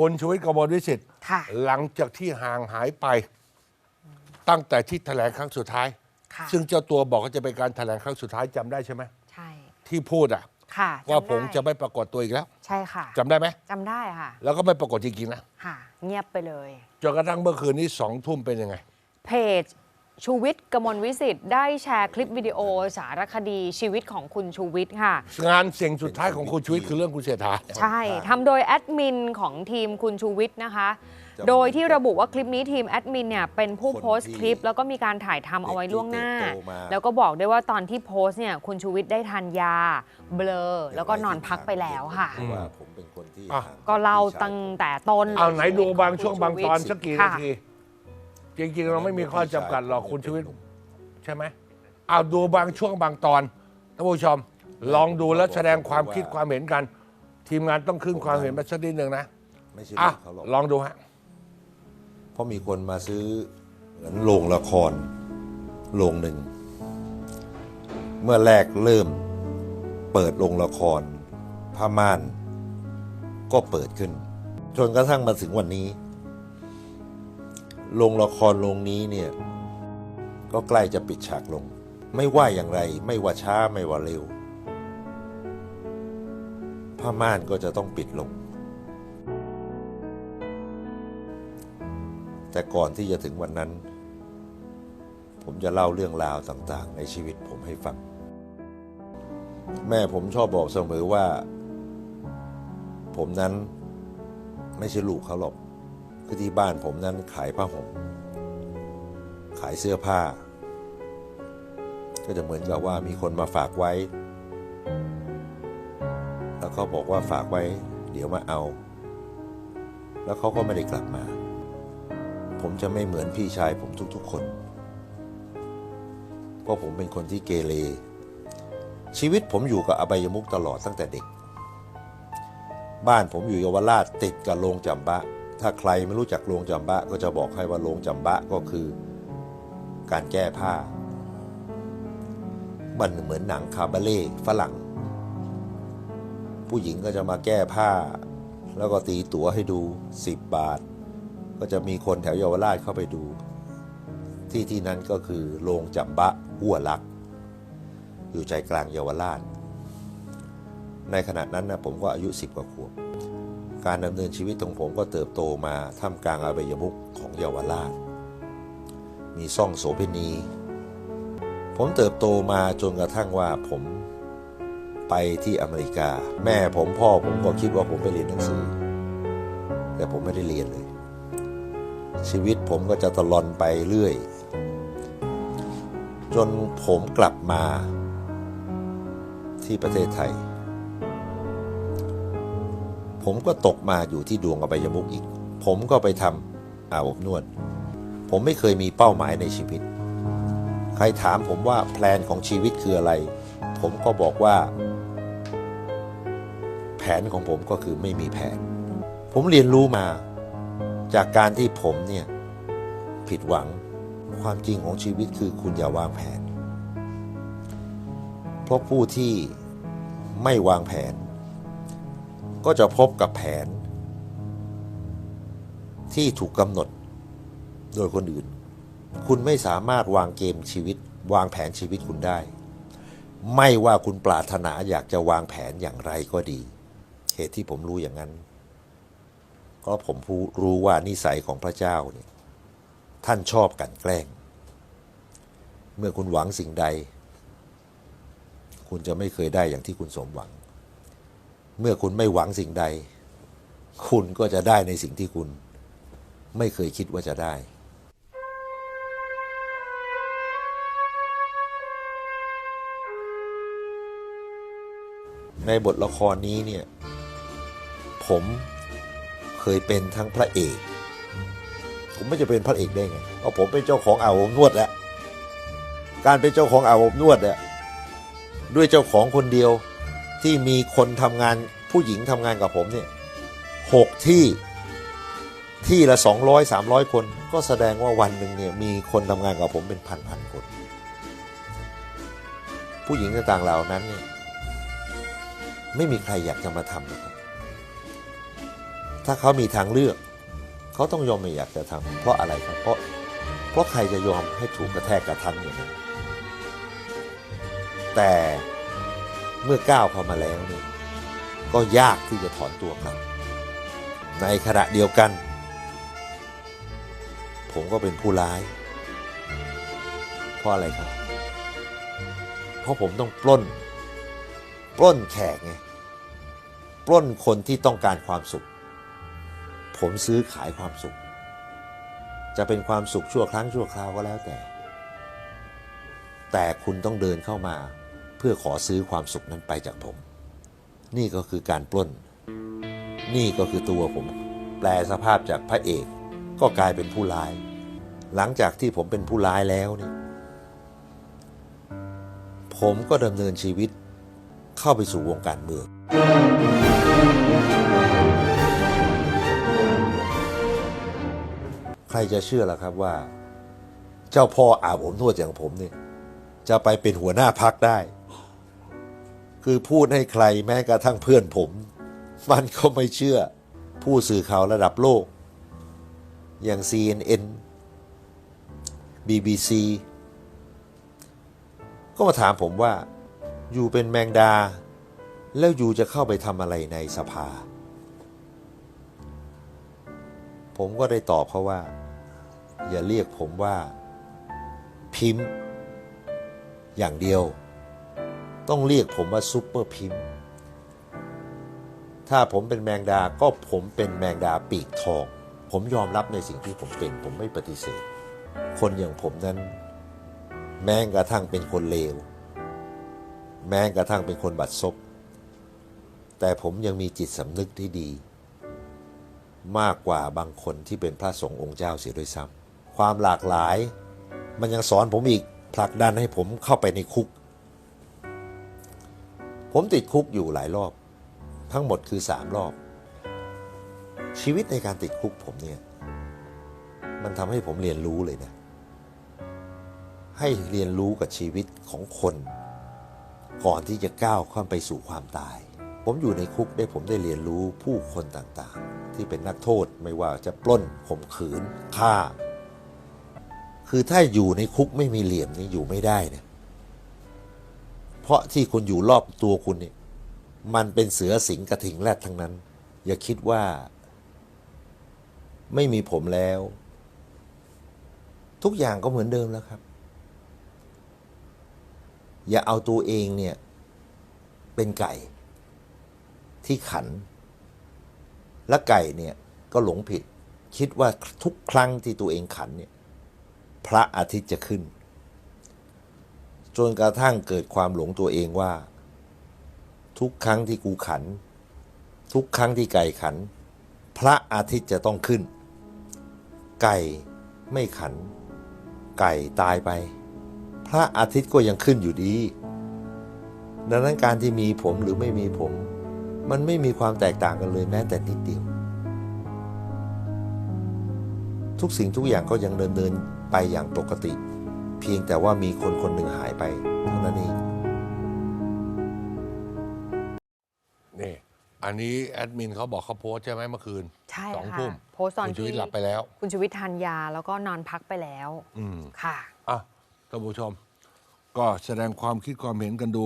คุณชูวิทย์กมลวิสิทธิ์ค่ะ หลังจากที่ห่างหายไป ตั้งแต่ที่แถลงครั้งสุดท้าย ค่ะ ซึ่งเจ้าตัวบอกว่าจะเป็นการแถลงครั้งสุดท้ายจำได้ใช่ไหมใช่ ที่พูดอะ ค่ะว่าจำผมได้จะไม่ปรากฏตัวอีกแล้วใช่ค่ะจำได้ไหมจำได้ค่ะ แล้วก็ไม่ปรากฏจริงๆนะค่ะ เงียบไปเลย จนกระทั่งเมื่อคืนนี้สองทุ่มเป็นยังไง เพจ ชูวิทย์กมลวิสิทธิ์ได้แชร์คลิปวิดีโอสารคดีชีวิตของคุณชูวิทย์ค่ะ งานเสียงสุดท้ายของคุณชูวิทย์คือเรื่องคุณเศรษฐา ใช่ทำโดยแอดมินของทีมคุณชูวิทย์นะคะ โดยที่ระบุว่าคลิปนี้ทีมแอดมินเนี่ยเป็นผู้โพสต์คลิป แล้วก็มีการถ่ายทำเอาไว้ล่วงหน้าเด็กที่เติบโตมาแล้วก็บอกด้วยว่าตอนที่โพสต์เนี่ยคุณชูวิทย์ได้ทานยาเบลอ แล้วก็นอนพักไปแล้วค่ะว่าผมเป็นคนที่อะห่งก็เล่าพี่ชยตั้งแต่ต้นเอาไหนดูบางขอช่วงบางตอนสักกี่นาค่ะที จริง ๆ เราไม่มีข้อจำกัดหรอกคุณชูวิทย์ใช่ไหมเอาดูบางช่วงบางตอนท่านผู้ชม ลองดูแล้วแสดงความคิดความเห็นกัน ทีมงานต้องขึ้นความเห็นมาสักนิดหนึ่งนะไม่ใช่อะลูกเขาหรอกลองดูฮะ เพราะมีคนมาซื้อเหมือนโรงละครโรงหนึ่ง เมื่อแรกเริ่มเปิดโรงละครผ้าม่าน ก็เปิดขึ้น จนกระทั่งมาถึงวันนี้ โรงละครโรงนี้เนี่ยก็ใกล้จะปิดฉากลง ไม่ว่าอย่างไร ไม่ว่าช้าไม่ว่าเร็วผ้าม่านก็จะต้องปิดลง แต่ก่อนที่จะถึงวันนั้น ผมจะเล่าเรื่องราวต่างๆ ในชีวิตผมให้ฟัง แม่ผมชอบบอกเสมอว่า ผมนั้นไม่ใช่ลูกเขาหรอก คือที่บ้านผมนั้นขายผ้าห่มขายเสื้อผ้า ก็จะเหมือนกับว่ามีคนมาฝากไว้ แล้วเขาบอกว่าฝากไว้ เดี๋ยวมาเอา แล้วเขาก็ไม่ได้กลับมา ผมจะไม่เหมือนพี่ชายผมทุกๆคน เพราะผมเป็นคนที่เกเร ชีวิตผมอยู่กับอบายมุกตลอดตั้งแต่เด็ก บ้านผมอยู่เยาวราชติดกับโรงจำบะ ถ้าใครไม่รู้จักโรงจำบะก็จะบอกให้ว่าโรงจำบะก็คือการแก้ผ้ามันเหมือนหนังคาบาเล่ฝรั่ง ผู้หญิงก็จะมาแก้ผ้า แล้วก็ตีตั๋วให้ดู 10 บาท ก็จะมีคนแถวเยาวราชเข้าไปดู ที่ที่นั้นก็คือโรงจำบะหัวลัก อยู่ใจกลางเยาวราช ในขณะนั้นนะผมก็อายุสิบกว่าขวบ การดำเนินชีวิตของผมก็เติบโตมาท่ามกลางอบยมุขของเยาวราช มีซ่องโสเภณี ผมเติบโตมาจนกระทั่งว่าผมไปที่อเมริกา แม่ผมพ่อผมก็คิดว่าผมไปเรียนหนังสือ แต่ผมไม่ได้เรียนเลย ชีวิตผมก็จะตะลอนไปเรื่อย จนผมกลับมาที่ประเทศไทย ผมก็ตกมาอยู่ที่ดวงอบายมุกอีก ผมก็ไปทำอาบอบนวด ผมไม่เคยมีเป้าหมายในชีวิต ใครถามผมว่าแพลนของชีวิตคืออะไร ผมก็บอกว่า แผนของผมก็คือไม่มีแผน ผมเรียนรู้มา จากการที่ผมเนี่ย ผิดหวังความจริงของชีวิตคือคุณอย่าวางแผน เพราะผู้ที่ไม่วางแผน ก็จะพบกับแผน ที่ถูกกำหนดโดยคนอื่น คุณไม่สามารถวางเกมชีวิต วางแผนชีวิตคุณได้ ไม่ว่าคุณปรารถนาอยากจะวางแผนอย่างไรก็ดี เหตุที่ผมรู้อย่างนั้น ก็ผมรู้ว่านิสัยของพระเจ้าเนี่ยท่านชอบกันแกล้ง เมื่อคุณหวังสิ่งใด คุณจะไม่เคยได้อย่างที่คุณสมหวัง เมื่อคุณไม่หวังสิ่งใด คุณก็จะได้ในสิ่งที่คุณ ไม่เคยคิดว่าจะได้ในบทละครนี้เนี่ย ผมเคยเป็นทั้งพระเอก ผมไม่จะเป็นพระเอกได้ไงเพราะผมเป็นเจ้าของอาบอบนวดแล้วการเป็นเจ้าของอาบอบนวดเนี่ยด้วยเจ้าของคนเดียว ที่มีคนทำงานผู้หญิงทำงานกับผมเนี่ยหกที่ที่ละสองร้อยสามร้อยคน ก็แสดงว่าวันหนึ่งเนี่ยมีคนทำงานกับผมเป็นพันพันคน ผู้หญิงต่างๆเหล่านั้นเนี่ยไม่มีใครอยากจะมาทำหรอกครับถ้าถ้าเขามีทางเลือก เขาต้องยอมไม่อยากจะทำเพราะอะไรครับเพราะเพราะใครจะยอมให้ถูกกระแทกกระทันอย่างนั้นแต่ เมื่อก้าวเข้ามาแล้วนี่ก็ยากที่จะถอนตัวกลับ ในขณะเดียวกัน ผมก็เป็นผู้ร้าย เพราะอะไรครับ เพราะผมต้องปล้น ปล้นแขกไง ปล้นคนที่ต้องการความสุข ผมซื้อขายความสุข จะเป็นความสุขชั่วครั้งชั่วคราวก็แล้วแต่ แต่คุณต้องเดินเข้ามา เพื่อขอซื้อความสุขนั้นไปจากผม นี่ก็คือการปล้น นี่ก็คือตัวผม แปลสภาพจากพระเอก ก็กลายเป็นผู้ร้าย หลังจากที่ผมเป็นผู้ร้ายแล้วเนี่ยผมก็ดำเนินชีวิตเข้าไปสู่วงการเมือง ใครจะเชื่อล่ะครับว่า เจ้าพ่ออาบผมนวดอย่างผมเนี่ยจะไปเป็นหัวหน้าพักได้ คือพูดให้ใครแม้กระทั่งเพื่อนผม มันก็ไม่เชื่อผู้สื่อข่าวระดับโลก อย่าง CNN BBC ก็มาถามผมว่า อยู่เป็นแมงดา แล้วอยู่จะเข้าไปทำอะไรในสภา ผมก็ได้ตอบเขาว่า อย่าเรียกผมว่า พิมพ์ อย่างเดียว ต้องเรียกผมว่าซุปเปอร์พิมพ์ ถ้าผมเป็นแมงดาก็ผมเป็นแมงดาปีกทอง ผมยอมรับในสิ่งที่ผมเป็น ผมไม่ปฏิเสธ คนอย่างผมนั้น แม้กระทั่งเป็นคนเลว แม้กระทั่งเป็นคนบัดซบ แต่ผมยังมีจิตสำนึกที่ดี มากกว่าบางคนที่เป็นพระสงฆ์องค์เจ้าเสียด้วยซ้ำความหลากหลาย มันยังสอนผมอีกผลักดันให้ผมเข้าไปในคุก ผมติดคุกอยู่หลายรอบ ทั้งหมดคือสามรอบ ชีวิตในการติดคุกผมเนี่ย มันทำให้ผมเรียนรู้เลยนะ ให้เรียนรู้กับชีวิตของคน ก่อนที่จะก้าวข้ามไปสู่ความตาย ผมอยู่ในคุกได้ผมได้เรียนรู้ผู้คนต่างๆ ที่เป็นนักโทษไม่ว่าจะปล้นข่มขืนฆ่า คือถ้าอยู่ในคุกไม่มีเหลี่ยมนี่อยู่ไม่ได้นะเพราะที่คุณอยู่รอบตัวคุณเนี่ยมันเป็นเสือสิงกระถิงแรดทั้งนั้น อย่าคิดว่า ไม่มีผมแล้ว ทุกอย่างก็เหมือนเดิมแล้วครับ อย่าเอาตัวเองเนี่ย เป็นไก่ที่ขัน และไก่เนี่ยก็หลงผิด คิดว่าทุกครั้งที่ตัวเองขันเนี่ย พระอาทิตย์จะขึ้น จนกระทั่งเกิดความหลงตัวเองว่า ทุกครั้งที่กูขัน ทุกครั้งที่ไก่ขัน พระอาทิตย์จะต้องขึ้น ไก่ไม่ขัน ไก่ตายไป พระอาทิตย์ก็ยังขึ้นอยู่ดี ดังนั้นการที่มีผมหรือไม่มีผม มันไม่มีความแตกต่างกันเลยแม้แต่นิดเดียว ทุกสิ่งทุกอย่างก็ยังเดินเดินไปอย่างปกติ เพียงแต่ว่ามีคนคนหนึ่งหายไปเท่านั้นเองนี่อันนี้แอดมินเขาบอกเขาโพสต์ใช่ไหมเมื่อคืนใช่สองค่ะทุ่มโพสต์ตอนคุณชีวิตที่หลับไปแล้ว คุณชูวิทย์ทานยาแล้วก็นอนพักไปแล้วอืม ค่ะ อะท่านผู้ชม ก็แสดงความคิดความเห็นกันดู